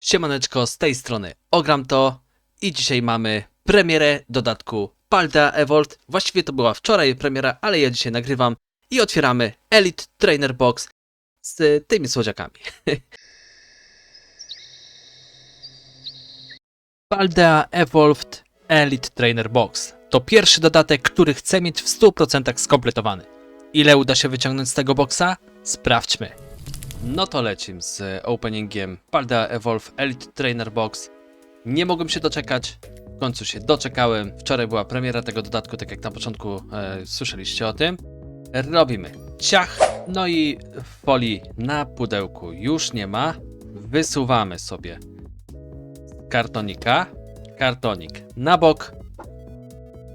Siemaneczko, z tej strony Ogram to i dzisiaj mamy premierę dodatku Paldea Evolved. Właściwie to była wczoraj premiera, ale ja dzisiaj nagrywam i otwieramy Elite Trainer Box z tymi słodziakami. Paldea Evolved Elite Trainer Box to pierwszy dodatek, który chcę mieć w 100% skompletowany. Ile uda się wyciągnąć z tego boxa? Sprawdźmy. No to lecim z openingiem Paldea Evolve Elite Trainer Box. Nie mogłem się doczekać, w końcu się doczekałem. Wczoraj była premiera tego dodatku, tak jak na początku e, słyszeliście o tym. Robimy ciach, no i folii na pudełku już nie ma. Wysuwamy sobie kartonika, kartonik na bok,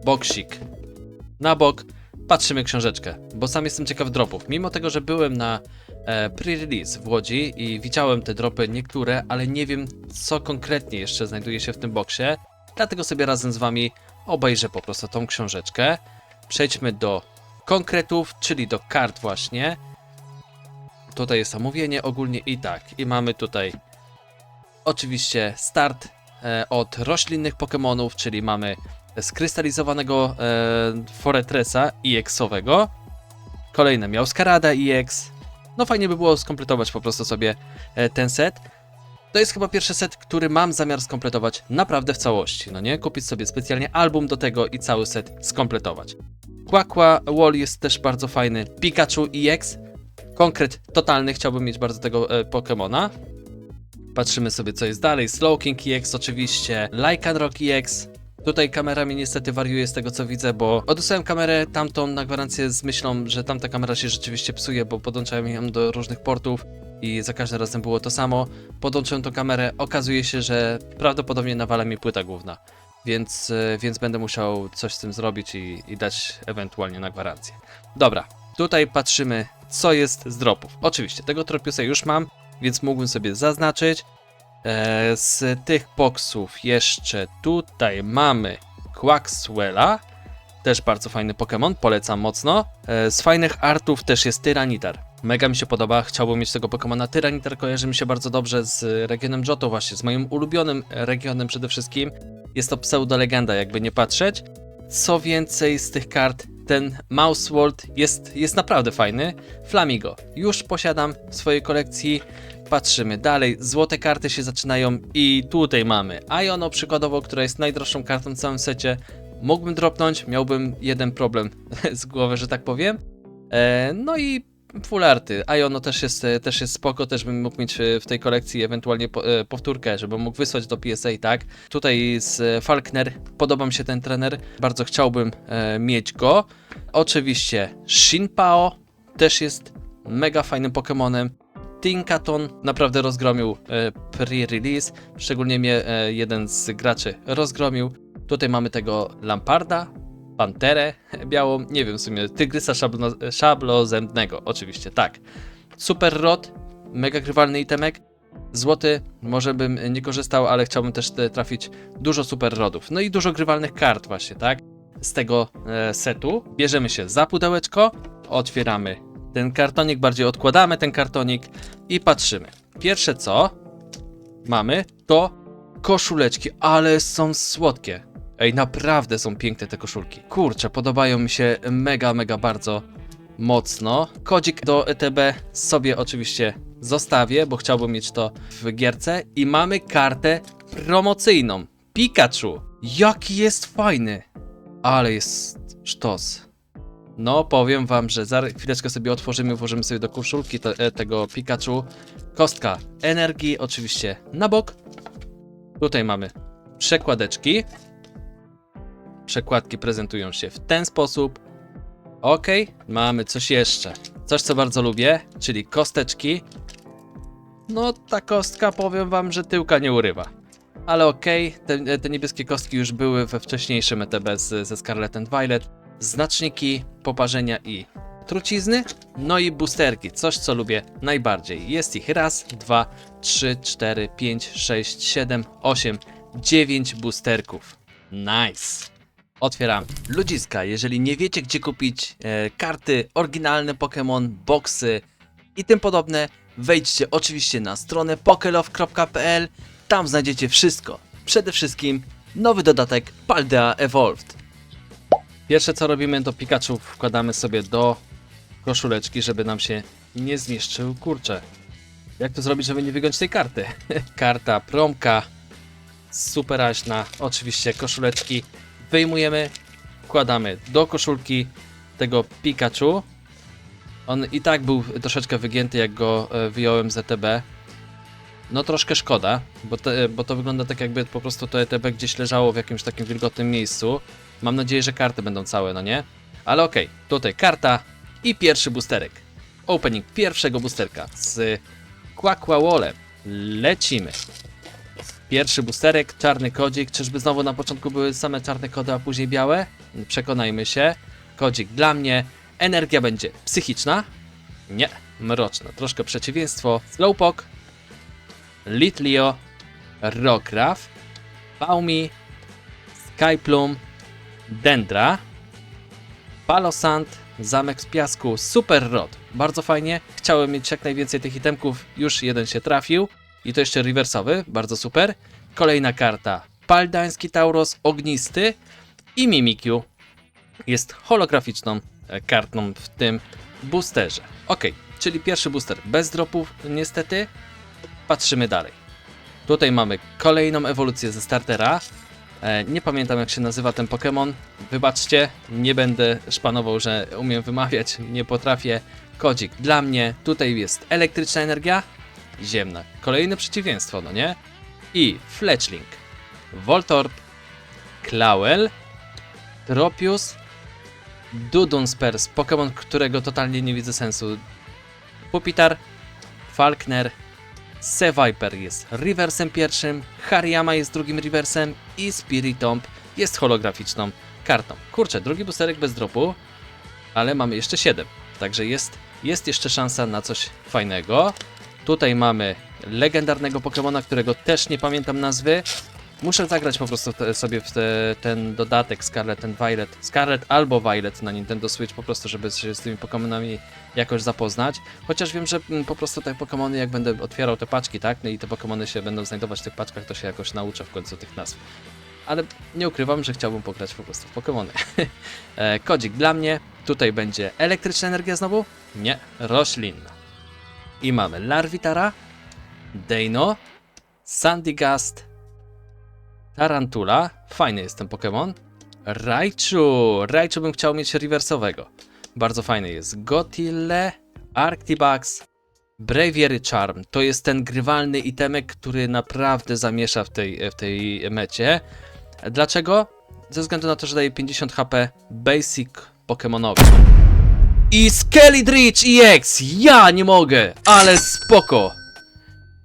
boksik na bok, patrzymy książeczkę, bo sam jestem ciekaw dropów. Mimo tego, że byłem na pre-release w Łodzi i widziałem te dropy niektóre, ale nie wiem co konkretnie jeszcze znajduje się w tym boksie, dlatego sobie razem z wami obejrzę po prostu tą książeczkę. Przejdźmy do konkretów, czyli do kart właśnie. Tutaj jest omówienie ogólnie i tak, i mamy tutaj oczywiście start e, od roślinnych Pokémonów, czyli mamy skrystalizowanego e, Foretresa EX-owego. Kolejne Miałskarada EX. No fajnie by było skompletować po prostu sobie e, ten set. To jest chyba pierwszy set, który mam zamiar skompletować naprawdę w całości, no nie? Kupić sobie specjalnie album do tego i cały set skompletować. Quaqua Wall jest też bardzo fajny. Pikachu EX. Konkret totalny, chciałbym mieć bardzo tego e, Pokemona. Patrzymy sobie co jest dalej. Slowking EX oczywiście. Lycanroc EX. Tutaj kamera mi niestety wariuje z tego co widzę, bo odesłałem kamerę tamtą na gwarancję z myślą, że tamta kamera się rzeczywiście psuje, bo podłączałem ją do różnych portów i za każdym razem było to samo. Podłączyłem tą kamerę, okazuje się, że prawdopodobnie nawala mi płyta główna, więc, e, więc będę musiał coś z tym zrobić i, i dać ewentualnie na gwarancję. Dobra, tutaj patrzymy co jest z dropów. Oczywiście, tego tropiusa już mam, więc mógłbym sobie zaznaczyć. E, z tych boksów jeszcze tutaj mamy Quaxwella, też bardzo fajny Pokémon, polecam mocno. E, z fajnych artów też jest Tyranitar. Mega mi się podoba, chciałbym mieć tego Pokemona. Tyranitar kojarzy mi się bardzo dobrze z regionem Johto właśnie, z moim ulubionym regionem przede wszystkim. Jest to pseudo-legenda, jakby nie patrzeć. Co więcej z tych kart, ten Mouse World jest, jest naprawdę fajny. Flamigo, już posiadam w swojej kolekcji. Patrzymy dalej, złote karty się zaczynają i tutaj mamy Iono przykładowo, która jest najdroższą kartą w całym secie. Mógłbym dropnąć, miałbym jeden problem z głowy, że tak powiem. E, no i full arty. Iono też jest, e, też jest spoko, też bym mógł mieć e, w tej kolekcji ewentualnie e, powtórkę, żebym mógł wysłać do PSA, tak? Tutaj z Falkner, podoba mi się ten trener, bardzo chciałbym mieć go. Oczywiście Shinpao też jest mega fajnym Pokemonem. Tinkaton naprawdę rozgromił e, pre-release, szczególnie mnie e, jeden z graczy rozgromił. Tutaj mamy tego Lamparda, Panterę białą, nie wiem w sumie, Tygrysa szablo, szablozębnego, oczywiście, tak. Super Rod, mega grywalny itemek. Złoty, może bym nie korzystał, ale chciałbym też e, trafić dużo super rodów. No i dużo grywalnych kart właśnie, tak? Z tego setu. Bierzemy się za pudełeczko, otwieramy ten kartonik, bardziej odkładamy ten kartonik i patrzymy. Pierwsze co mamy to koszuleczki, ale są słodkie. Ej, naprawdę są piękne te koszulki. Kurczę, podobają mi się mega, mega bardzo mocno. Kodzik do ETB sobie oczywiście zostawię, bo chciałbym mieć to w gierce. I mamy kartę promocyjną. Pikachu. Jaki jest fajny. Ale jest sztos. No, powiem wam, że za chwileczkę sobie otworzymy, włożymy sobie do koszulki te, e, tego Pikachu. Kostka energii, oczywiście na bok. Tutaj mamy przekładeczki. Przekładki prezentują się w ten sposób. Ok, mamy coś jeszcze. Coś, co bardzo lubię, czyli kosteczki. No, ta kostka, powiem wam, że tyłka nie urywa. Ale okej, te, te niebieskie kostki już były we wcześniejszym ETB z, ze Scarlet and Violet. Znaczniki poparzenia i trucizny, no i boosterki, coś co lubię najbardziej. Jest ich raz, dwa, trzy, cztery, pięć, sześć, siedem, osiem, dziewięć boosterków. Nice! Otwieram ludziska. Jeżeli nie wiecie, gdzie kupić e, karty, oryginalne Pokémon, boxy i tym podobne, wejdźcie oczywiście na stronę pokelow.pl Tam znajdziecie wszystko. Przede wszystkim nowy dodatek Paldea Evolved. Pierwsze co robimy to Pikachu wkładamy sobie do koszuleczki, żeby nam się nie zniszczył. Kurczę, jak to zrobić, żeby nie wygiąć tej karty? Karta, promka, superaśna, oczywiście koszuleczki. Wyjmujemy, wkładamy do koszulki tego Pikachu. On i tak był troszeczkę wygięty, jak go e, wyjąłem z ETB. No troszkę szkoda, bo, te, bo to wygląda tak jakby po prostu to ETB gdzieś leżało w jakimś takim wilgotnym miejscu. Mam nadzieję, że karty będą całe, no nie? Ale okej, tutaj karta i pierwszy boosterek. Opening pierwszego boosterka z Quaquawolem. Lecimy. Pierwszy boosterek, czarny kodzik. Czyżby znowu na początku były same czarne kody, a później białe? Przekonajmy się. Kodzik dla mnie. Energia będzie psychiczna. Nie, mroczna. Troszkę przeciwieństwo. Slowpoke. Litleo. Rockraft. Baumi. Skyplum. Dendra. Palosand. Zamek z piasku. Super Rod. Bardzo fajnie. Chciałem mieć jak najwięcej tych itemków. Już jeden się trafił. I to jeszcze rewersowy. Bardzo super. Kolejna karta. Paldański Tauros. Ognisty. I Mimikyu. Jest holograficzną e, kartą w tym boosterze. Ok, czyli pierwszy booster bez dropów, niestety. Patrzymy dalej. Tutaj mamy kolejną ewolucję ze startera. E, nie pamiętam jak się nazywa ten Pokémon. Wybaczcie, nie będę szpanował, że umiem wymawiać, nie potrafię. Kodzik dla mnie. Tutaj jest elektryczna energia, ziemna. Kolejne przeciwieństwo, no nie? I Fletchling, Voltorb, Clawel, Tropius, Dudunspers, Pokémon, którego totalnie nie widzę sensu. Pupitar, Falkner, Seviper jest reversem pierwszym, Hariyama jest drugim reversem i Spiritomb jest holograficzną kartą. Kurczę, drugi boosterek bez dropu, ale mamy jeszcze 7, także jest, jest jeszcze szansa na coś fajnego. Tutaj mamy legendarnego Pokémona, którego też nie pamiętam nazwy. Muszę zagrać po prostu te, sobie w te, ten dodatek Scarlet and Violet. Scarlet albo Violet na Nintendo Switch po prostu, żeby się z tymi Pokémonami jakoś zapoznać. Chociaż wiem, że mm, po prostu te Pokémony, jak będę otwierał te paczki, tak? No i te Pokémony się będą znajdować w tych paczkach, to się jakoś nauczę w końcu tych nazw. Ale nie ukrywam, że chciałbym pograć po prostu w Pokémony. E, Kodzik dla mnie. Tutaj będzie elektryczna energia znowu? Nie, roślinna. I mamy Larvitara, Deino, Sandygast, Tarantula. Fajny jest ten Pokémon. Raichu. Raichu bym chciał mieć rewersowego. Bardzo fajny jest. Gotille, Arctibax, Braviary Charm. To jest ten grywalny itemek, który naprawdę zamiesza w tej, w tej mecie. Dlaczego? Ze względu na to, że daje 50 HP basic Pokémonowi. I Skelly EX! Ja nie mogę! Ale spoko!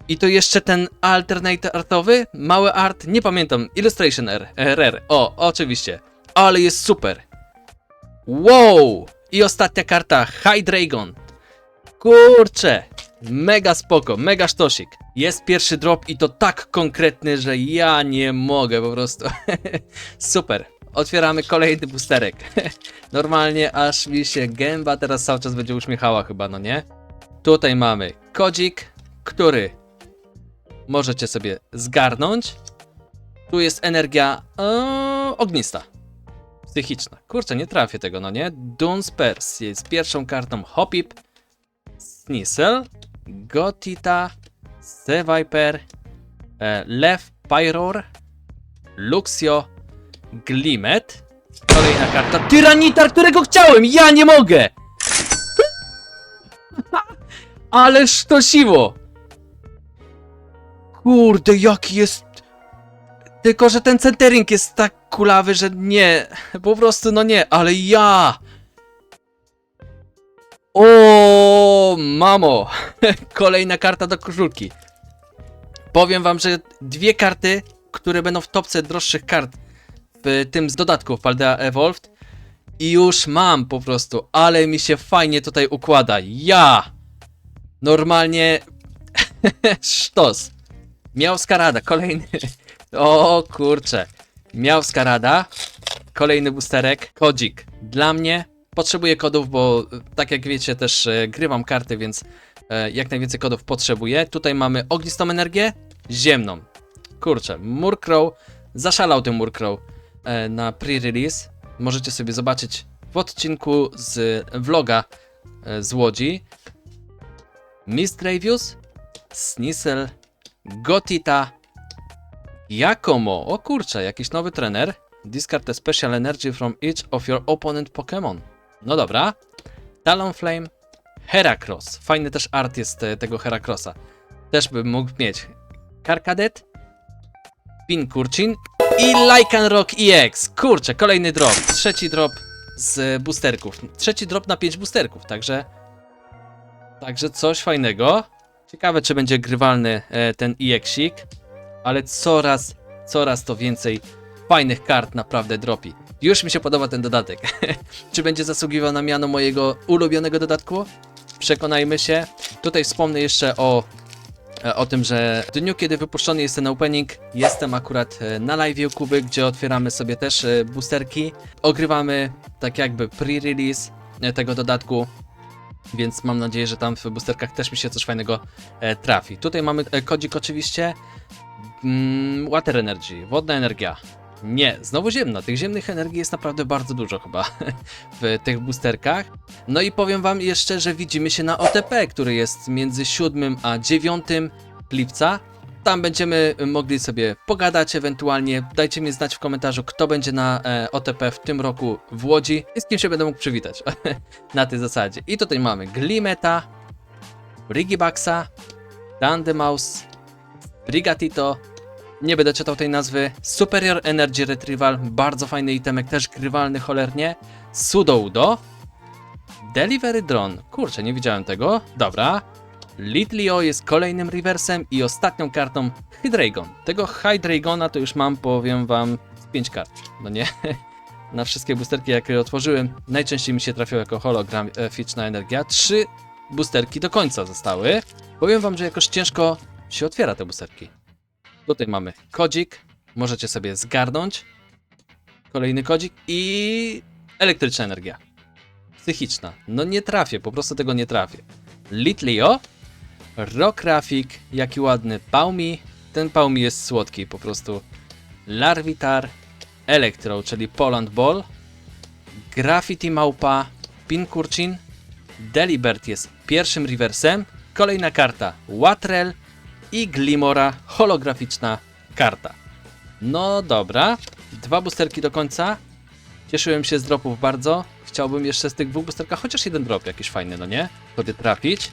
I to jeszcze ten alternate artowy, mały art, nie pamiętam, Illustration R, RR, o, oczywiście, ale jest super. Wow! I ostatnia karta, High Dragon. Kurczę, mega spoko, mega sztosik. Jest pierwszy drop i to tak konkretny, że ja nie mogę po prostu. super. Otwieramy kolejny boosterek. Normalnie aż mi się gęba teraz cały czas będzie uśmiechała chyba, no nie? Tutaj mamy kodzik, który możecie sobie zgarnąć. Tu jest energia e, ognista. Psychiczna. Kurczę, nie trafię tego, no nie? Dunspers jest pierwszą kartą Hopip, Snisel, Gotita, Seviper, e, Pyror, Luxio, Glimet. Kolejna karta Tyranitar, którego chciałem! Ja nie mogę! Ależ to siło! Kurde, jaki jest. Tylko, że ten centering jest tak kulawy, że nie. Po prostu, no nie, ale ja. O, mamo! Kolejna karta do koszulki. Powiem wam, że dwie karty, które będą w topce droższych kart w tym z dodatków Paldea Evolved. I już mam po prostu, ale mi się fajnie tutaj układa. Ja! Normalnie. Sztos. Miałska Rada, kolejny. O kurczę. Miałska Rada. Kolejny boosterek. Kodzik. Dla mnie. Potrzebuję kodów, bo e, tak jak wiecie też e, grywam karty, więc e, jak najwięcej kodów potrzebuję. Tutaj mamy ognistą energię, ziemną. kurczę, Murkrow, zaszalał ten Murkrow e, na pre-release. Możecie sobie zobaczyć w odcinku z vloga e, z Łodzi. Mistgravius, Snisel, Gotita, Giacomo. O kurczę, jakiś nowy trener. Discard a special energy from each of your opponent Pokémon. No dobra. Talonflame, Heracross. Fajny też art jest e, tego Heracrossa. Też bym mógł mieć. Karkadet, Pinkurchin i Lycanroc EX. Kurczę, kolejny drop. Trzeci drop z boosterków. Trzeci drop na 5 boosterków, także także coś fajnego. Ciekawe, czy będzie grywalny e, ten EX-ik, ale coraz, coraz to więcej fajnych kart naprawdę dropi. Już mi się podoba ten dodatek. czy będzie zasługiwał na miano mojego ulubionego dodatku? Przekonajmy się. Tutaj wspomnę jeszcze o e, o tym, że w dniu, kiedy wypuszczony jest ten opening, jestem akurat e, na live Kuby, gdzie otwieramy sobie też boosterki. Ogrywamy tak jakby pre-release tego dodatku, więc mam nadzieję, że tam w boosterkach też mi się coś fajnego e, trafi. Tutaj mamy e, kodzik oczywiście. Mm, water Energy, wodna energia. Nie, znowu ziemna. Tych ziemnych energii jest naprawdę bardzo dużo chyba w tych boosterkach. No i powiem wam jeszcze, że widzimy się na OTP, który jest między 7 a 9 lipca. Tam będziemy mogli sobie pogadać ewentualnie. Dajcie mi znać w komentarzu, kto będzie na e, OTP w tym roku w Łodzi i z kim się będę mógł przywitać. Na tej zasadzie. I tutaj mamy Glimeta, Rigibaxa, Dandemouse, Brigatito, nie będę czytał tej nazwy, Superior Energy Retrieval, bardzo fajny itemek, też grywalny cholernie, Sudoudo, Delivery Drone, kurczę, nie widziałem tego, dobra, Litleo jest kolejnym reversem i ostatnią kartą Hydreigon. Tego Hydreigona to już mam, powiem wam, z 5 kart, no nie? Na wszystkie boosterki, jakie otworzyłem, najczęściej mi się trafiał jako hologram e, Energia. Trzy boosterki do końca zostały. Powiem wam, że jakoś ciężko się otwiera te boosterki. Tutaj mamy kodzik, możecie sobie zgarnąć. Kolejny kodzik i elektryczna energia. Psychiczna. No nie trafię, po prostu tego nie trafię. Litleo, Rock Graphic, jaki ładny Paumi. Ten Paumi jest słodki, po prostu. Larvitar, Electro, czyli Poland Ball, Graffiti Małpa, Pinkurchin, Delibert jest pierwszym reversem, kolejna karta Watrel i Glimora, holograficzna karta. No dobra, dwa boosterki do końca. Cieszyłem się z dropów bardzo. Chciałbym jeszcze z tych dwóch boosterkach chociaż jeden drop jakiś fajny, no nie? Wtedy trafić.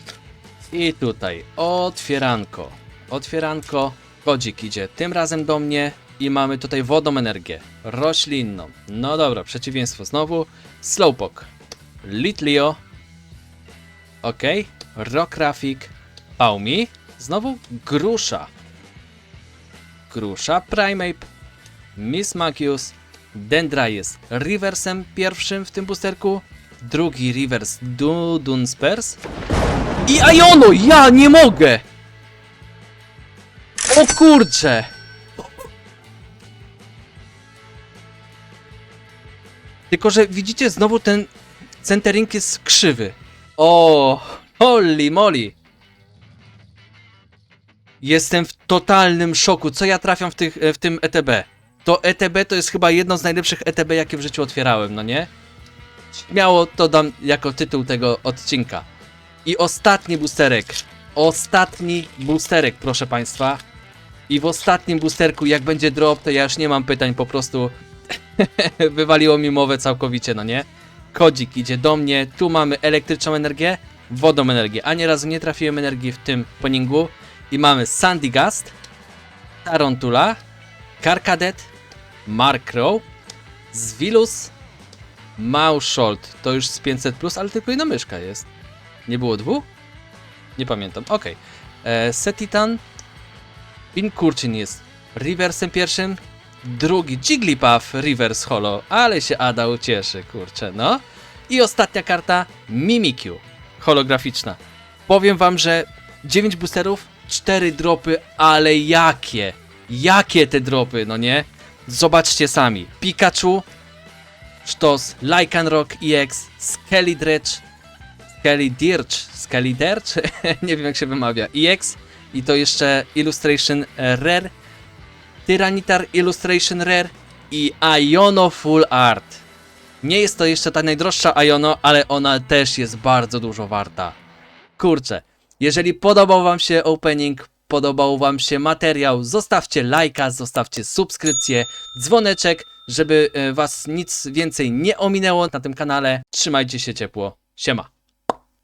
I tutaj otwieranko. Otwieranko. Kodzik idzie tym razem do mnie i mamy tutaj wodą energię. Roślinną. No dobra, przeciwieństwo znowu. Slowpoke. Litleo. Ok. Rockrafik. Paumi. Znowu Grusza. Grusza. Primeape. Miss Magius. Dendra jest reversem pierwszym w tym boosterku. Drugi reverse Dudunsperse. I Iono! Ja nie mogę! O kurcze! Tylko, że widzicie, znowu ten centering jest krzywy. O, holy moly! Jestem w totalnym szoku. Co ja trafiam w, tych, w tym ETB? To ETB to jest chyba jedno z najlepszych ETB, jakie w życiu otwierałem, no nie? Śmiało to dam jako tytuł tego odcinka. I ostatni boosterek. Ostatni boosterek, proszę Państwa. I w ostatnim boosterku, jak będzie drop, to ja już nie mam pytań, po prostu wywaliło mi mowę całkowicie, no nie? Kodzik idzie do mnie, tu mamy elektryczną energię, wodą energię. Ani razu nie trafiłem energii w tym poningu. I mamy Sandygast, Tarantula, Karkadet, Markrow, Zwilus, Maushold. To już z 500, plus, ale tylko jedna myszka jest. Nie było dwóch? Nie pamiętam. Okej. Okay. Setitan. Pinkurchin jest reversem pierwszym. Drugi Jigglypuff reverse holo. Ale się Ada ucieszy, kurczę, no. I ostatnia karta Mimikyu. Holograficzna. Powiem wam, że 9 boosterów, 4 dropy, ale jakie? Jakie te dropy, no nie? Zobaczcie sami. Pikachu, Sztos, Lycanroc EX, Skelly Dredge, Skelly Dirge, nie wiem jak się wymawia, EX i to jeszcze Illustration Rare Tyranitar Illustration Rare i Iono Full Art. Nie jest to jeszcze ta najdroższa Iono, ale ona też jest bardzo dużo warta. Kurczę, jeżeli podobał Wam się opening, podobał Wam się materiał, zostawcie lajka, zostawcie subskrypcję, dzwoneczek, żeby e, Was nic więcej nie ominęło na tym kanale. Trzymajcie się ciepło. Siema.